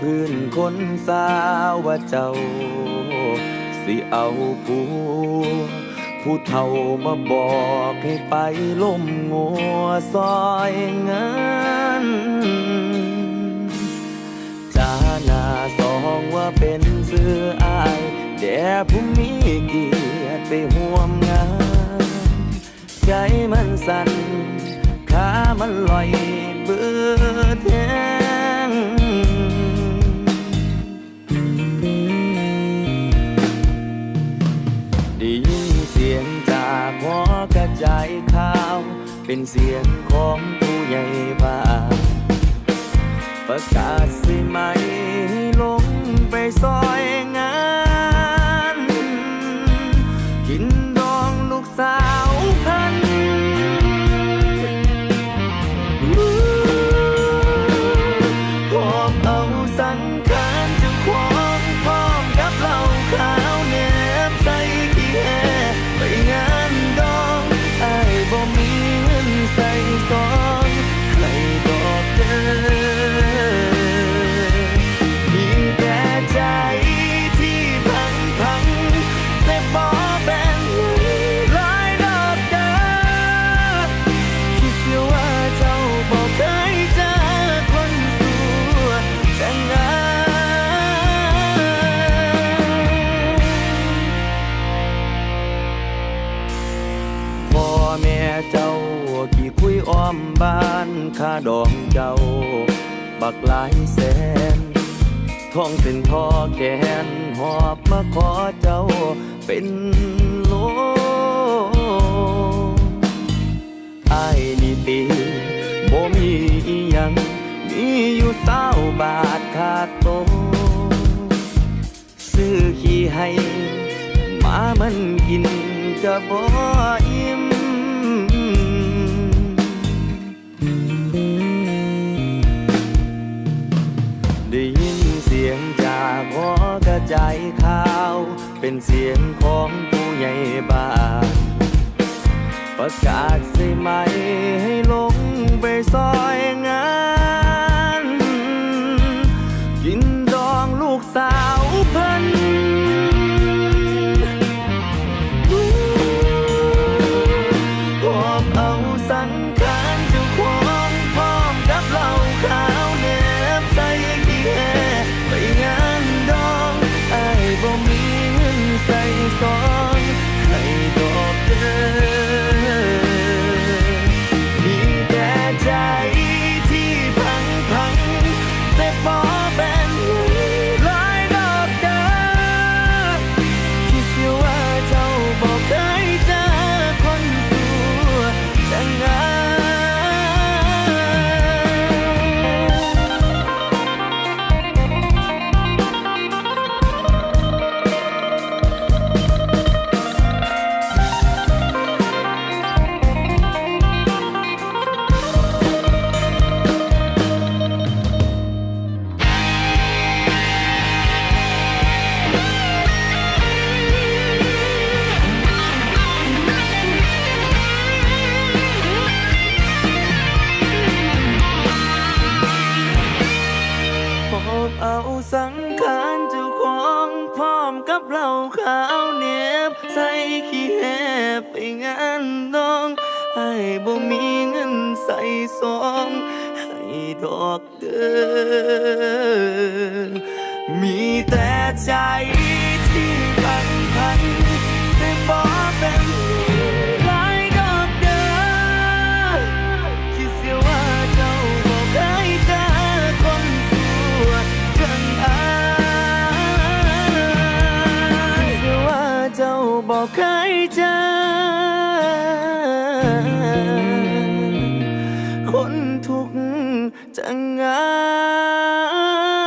พื้นคนสาวว่าเจ้า สิเอาผัวผู้เฒ่ามาบอกให้ไปล่มงัวซอยเงินจาหน้าสองว่าเป็นเสื้ออายแด่ผู้มีเกียรติไปห่วมงาน ใจมันสั่นขามันลอยเบื่อแท้ เป็นเสียงของผู้ใหญ่บ้านประกาศสิไหมให้ลงไปซอยง ม่เจ้ากี่คุยอ้อมบ้านค่าดองเจ้า บักหลายแสนท้องเส้นทอแขนหอบมาขอเจ้าเป็นโลไอ้นี่ตีบ่มีอีหยังมีอยู่เศร้าบาทขาดโตซื้อขี้ให้หมามันกินจะบ่ ข่าว เป็นเสียงของผู้ใหญ่บ้านประกาศใช่ไหมให้ลงไปซอยง ขานเจ้าของพร้อมกับเหล่าขาวเหน็บใส่ขี้แหบไปงานน้องให้บ่มีเงินใส่ซองให้ดอกเด้อมีแต่ใจที่ คนทุกข์จะงา